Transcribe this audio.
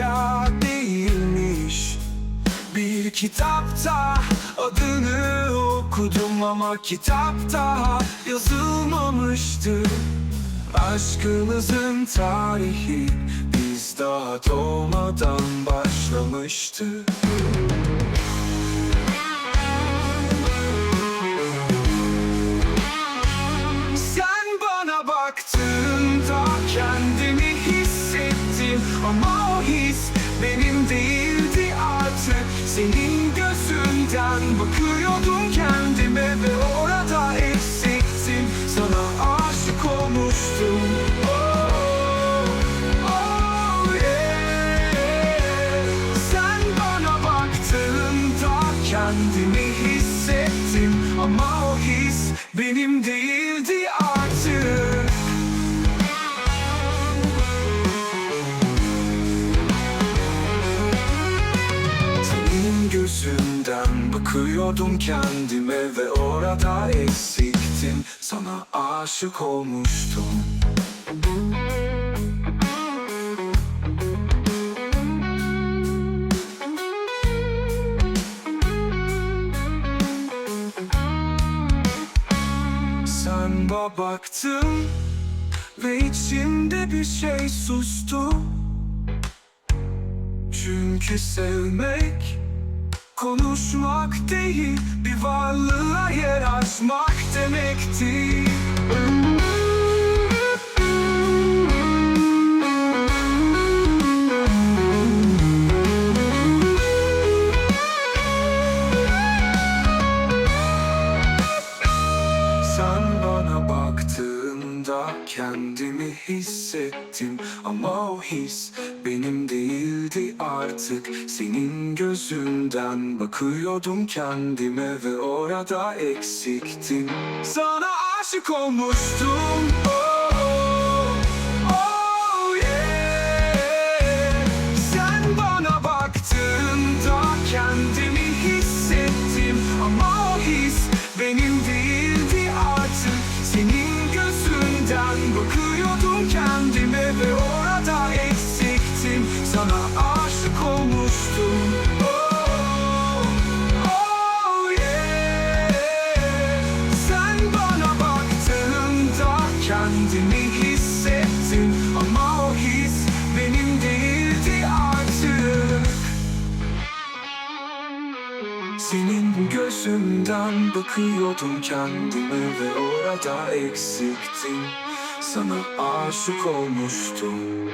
rüya değilmiş. Bir kitapta adını okudum ama kitapta yazılmamıştı. Aşkımızın tarihi biz daha doğmadan başlamıştı. Sen bana baktığında kendimi hissettim ama benim değildi artık. Senin gözünden bakıyordum kendime ve orada eksiktim. Sana aşık olmuştum. Oh, oh. Sen bana baktığında kendimi hissettim. Ama o his benim değildi artık gözünden bakıyordum kendime ve orada eksiktim? Sana aşık olmuştum. Sen ba- baktın ve içimde bir şey sustu. Çünkü sevmek konuşmak değil Bir varlığa yer açmak demekti kendimi hissettim. Ama o his benim değildi artık. Senin gözünden bakıyordum kendime ve orada eksiktim. Sana aşık olmuştum. oh, bakıyordum kendime ve orada eksiktim. Sana aşık olmuştum. Oh, oh yeah. Sen bana baktığında kendimi hissettim Ama o his benim değildi artık. Senin gözünden bakıyordum kendime ve orada eksiktim Sana aşık olmuştum